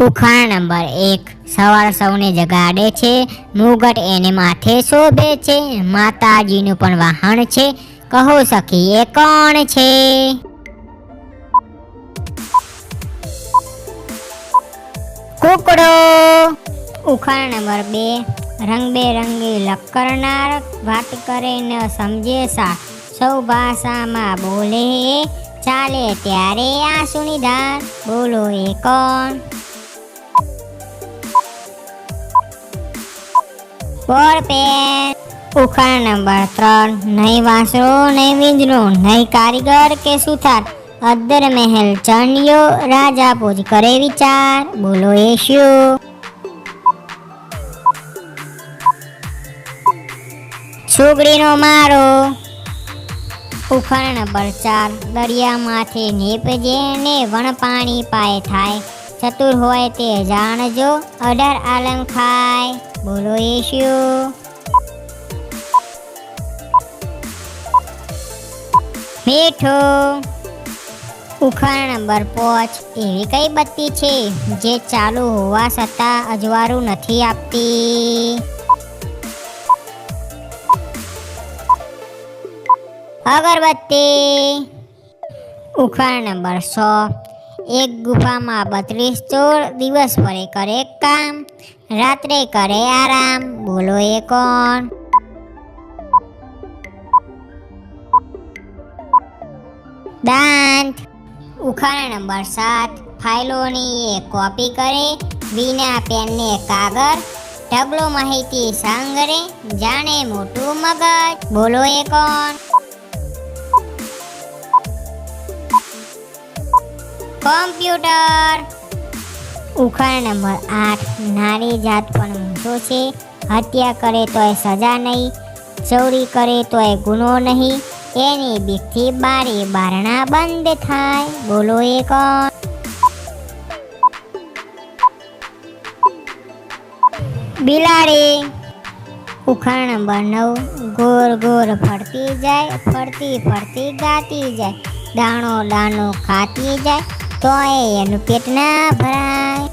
ઉખાણ number એક. સવાર સૌને જગાડે છે, મુગટ એને માથે શોભે છે, માતાજીનું પણ વાહન છે. કહો સખી એ કોણ છે? કુકડો. ઉખાણ નંબર બે. રંગબેરંગી લકરનાર વાત કરે ન સમજે સા સૌ ભાષામાં બોલે, ચાલે ત્યારે આ ધાર બોલો, એ કોણ? બોલ પેન ઉખાણ નંબર ત્રણ. નહીં વાંસરો નહીં વીંજરો નહીં કારીગર કે સુથાર. અદ્દર મહેલ ચણ્યો, રાજા પૂજ કરે વિચાર. બોલો એ શું સુગડીનો મારો. ઉખાણ નંબર ચાર. દરિયામાંથી નીપજે ને વણ પાણી પાય થાય. ચતુર હોય તે જાણજો. અઢાર આલમ ખાય. બોલો એશિયો મીઠો. ઉખાણ નંબર પાંચ. એવી કઈ બત્તી છે જે ચાલુ હોવા છતાં અજવાળું નથી આપતી? અગરબત્તી. ઉખાણ નંબર સો એક ગુફામાં બત્રીસ ચોર દિવસ ભરે કરે કામ. રાત્રે કરે આરામ. બોલો એ કોણ? દાંત. ઉખાણ નંબર સાત. ફાઇલોની એ કોપી કરે. વિના પેનને કાગળ. ઢગલો માહિતી સાંગરે. જાણે મોટું મગજ. બોલો એ કોણ? કોમ્પ્યુટર. ઉખાણ નંબર આઠ નારી જાત પણ મોટો છે. હત્યા કરે તોય સજા નહીં. ચોરી કરે તોય ગુનો નહીં. એની બીકથી બારી બારણા બંધ થાય. બોલો એ કોણ? બિલાડી. ઉખાણ નંબર નવ, ગોર ગોર ફરતી જાય, ફરતી ફરતી ગાતી જાય. દાણો દાણો ખાતી જાય. તોય એનું પેટ ના ભરાય.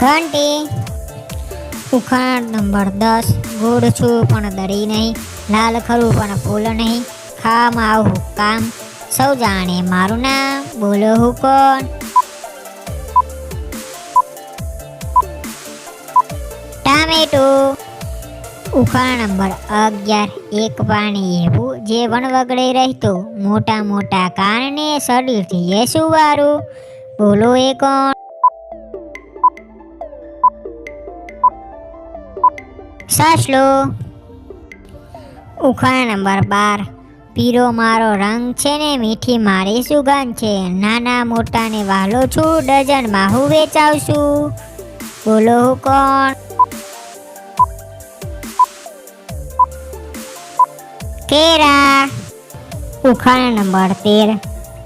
ઘંટી. ઉખાણ નંબર દસ. ગુડ છું પણ દરી નહીં. લાલ ખરું પણ ફૂલ નહીં. ખામ આવું કામ. સૌ જાણે મારું નામ. બોલો હું કોણ? ટામેટો. ઉખાણ નંબર અગિયાર. એક પાણી એવું જે વણવગડે રહેતું મોટા મોટા કારણે શરીરથી એ સુવારું બોલો એ કોણ? સાસલો ઉખાણ નંબર બાર. પીરો મારો રંગ છે ને મીઠી મારી સુગંધ છે. નાના મોટાને વાલો છું, ડઝનમાં હું વેચાવશું. બોલો હું કોણ? કેરા ઉખાણ નંબર તેર.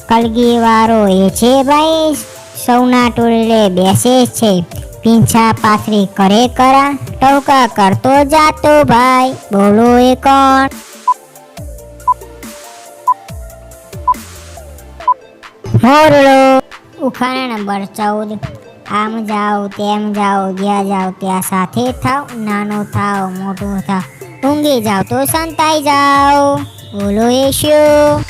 કલગી વાળો એ છે ભાઈ. સૌના ટોળે બેસે છે. પીંછા પાથરી કરે કરા. ટવકા કરતો જાતો ભાઈ. બોલો એ કોણ? મોરલો ઉખાણ નંબર ચૌદ. આમ જાઓ તેમ જાઓ, જ્યાં જાઓ ત્યાં સાથે થાવ. નાનો થાવ, મોટો થાવ. ઊંઘી જાઓ તો સંતાઈ જાઓ. બોલો એ શું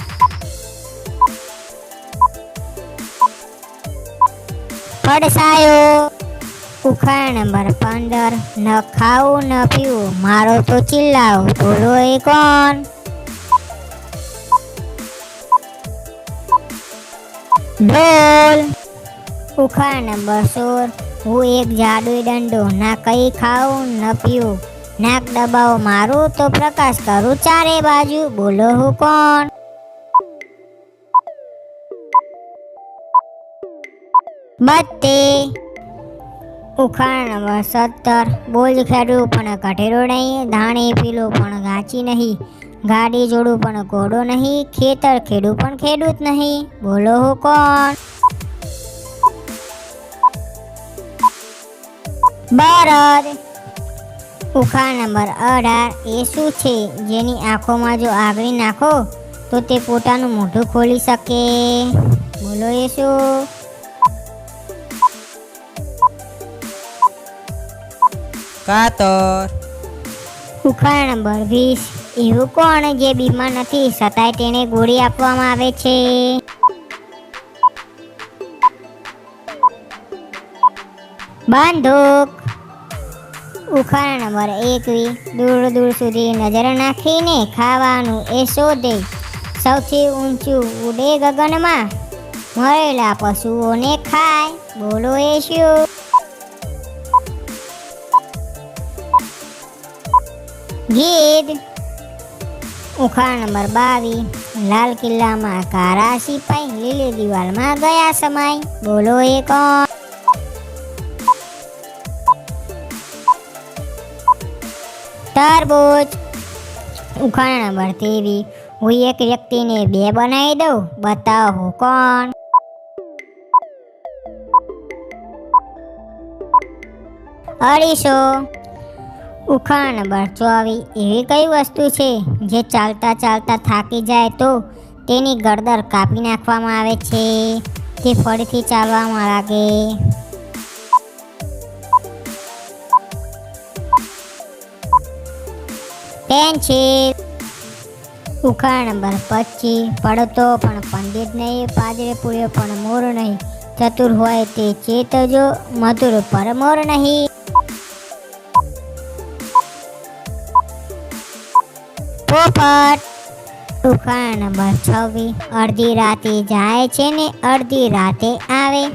પડસાયો ઉખાણ નંબર પંદર. ન ખાવું, ન પીવું, મારો તો ચિલ્લાવ. બોલો એ કોણ? ઢોલ ઉખાણ નંબર સોળ. હું એક જાડુઈ દંડો. ના કઈ ખાવું ન પીવું નાક દબાવો મારું, તો પ્રકાશ કરું ચારે બાજુ. બોલો, હું કોણ? બત્તી. ઉખાણ સત્તર. બોલ ખેડું, પણ કઠેરો નહીં. ધાણી પીલું, પણ ગાચી નહીં. ગાડી જોડું, પણ ઘોડો નહીં. ખેતર ખેડું, પણ ખેડૂત નહીં. બોલો, હું કોણ? બળદ ઉખાણ નંબર અઢાર એ શું છે? જેની આંખોમાં જો આગળી નાખો તો તે પોતાનું મોઢું ખોલી શકે. બોલો એ શું કાતર. ઉખાણ નંબર વીસ. એવું કોણ જે બીમાર નથી? છતાંય તેને ગોળી આપવામાં આવે છે. બંદૂક. ઉખાણ નંબર એકવી દૂર દૂર સુધી નજર નાખીને ખાવાનું એ શોધે. સૌથી ઊંચું ઉડે ગગનમાં મરેલા પશુઓને ખાય, બોલો એ શું? ગીધ. ઉખાણ નંબર બાવીસ, લાલ કિલ્લામાં કારા સિપાઈ લીલી દિવાલમાં ગયા સમય, બોલો એ કોણ? તરબૂચ ઉખાણ નંબર તેવી હું એક વ્યક્તિને બે બનાવી દઉં, બતાવો કોણ? અઢીસો. ઉખાણ નંબર આવી એવી કઈ વસ્તુ છે જે ચાલતા ચાલતા થાકી જાય તો તેની ગરદર કાપી નાખવામાં આવે છે, તે ફરીથી ચાલવામાં લાગે. પેન્સિલ. ઉખાણ નંબર પચીસ. પડતો પણ પંડિત નહીં, પાદરે પૂર્યો પણ મોર નહીં. ચતુર હોય તે ચેતજો મધુર પર મોર નહીં. પોપટ. ઉખાણ નંબર છવ્વીસ. અડધી રાતે જાય છે ને, અડધી રાતે આવે.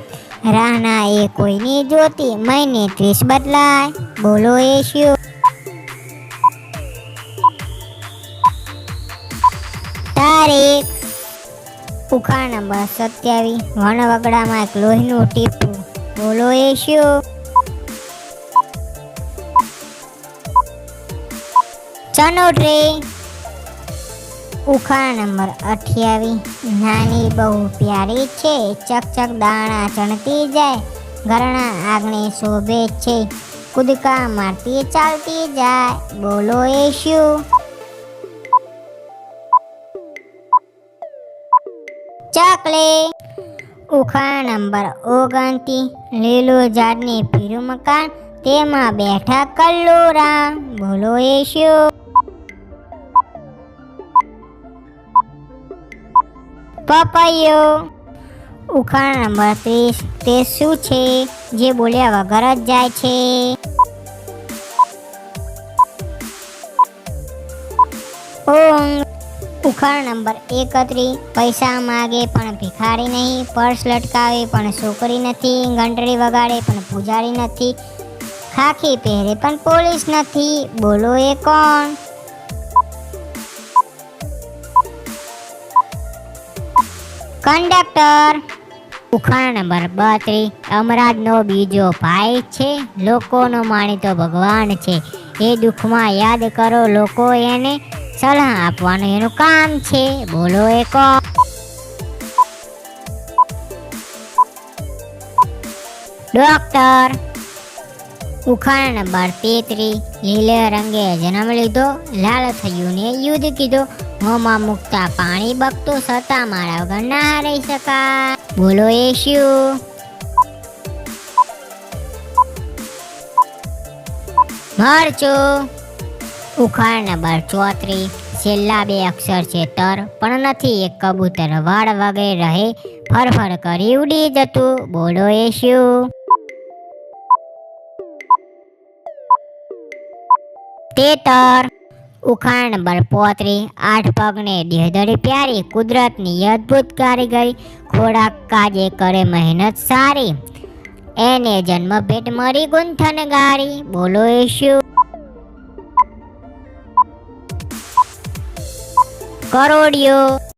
રાહના એ કોઈની જોતી, મહિને ત્રીસ બદલાય. બોલો એ શું ઉખાણ નંબર સત્યાવીસ વણવગડામાં એક લોહીનું ટીપું. બોલો એ શું ચનોટરી ઉખાણ નંબર અઠ્યાવીસ નાની બહુ પ્યારી છે. ચકચક દાણા ચણતી જાય. ઘરણા આગને શોભે છે. કૂદકા મારતી ચાલતી જાય. બોલો એ શું ચકલી ઉખાણ નંબર ઓગણતી લીલું ઝાડની પીરું મકાન, તેમાં બેઠા કલ્લોરા, બોલો પપૈયો. ઉખાણ નંબર ત્રીસ, તે શું છે? જે બોલ્યા વગર જ જાય છે. ઉખાણ નંબર એકત્રી, પૈસા માગે પણ ભિખારી નહીં, પર્સ લટકાવે પણ છોકરી નથી ઘંટડી વગાડે પણ પૂજારી નથી, ખાખી પહેરે પણ પોલીસ નથી, બોલો એ કોણ? કંડક્ટર. ઉખાણ નંબર બત્રી અમરાજનો બીજો ભાઈ છે, લોકોનો માણીતો ભગવાન છે, એ દુઃખમાં યાદ કરો, લોકો એને સલાહ આપવાનું એનું કામ છે. બોલો એ કોણ? ડોક્ટર. ઉખાણ નંબર તેત્રી. લીલે રંગે જન્મ લીધો, લાલ થયું ને યુદ્ધ કીધો. મોંમાં મૂકતા પાણી બગતું છતાં મારા વગર ના રહી શકા બોલો એ શું? મરચું. ઉખાણ નંબર ચોત્રીસ છેલ્લા બે અક્ષર છે તર, પણ નથી એક કબૂતર વાળ વગેરે રહે. ફરફર કરી ઉડી જતું બોલો એ શું તેતર ઉખાણ નંબર પોત્રી, આઠ પગને દેહદરી પ્યારી, કુદરતની અદ્ભુત કારીગરી, ખોરાક કાજે કરે મહેનત સારી. એને જન્મ ભેટ મરી ગુંથન ગારી બોલો એ શું કરોડિયો.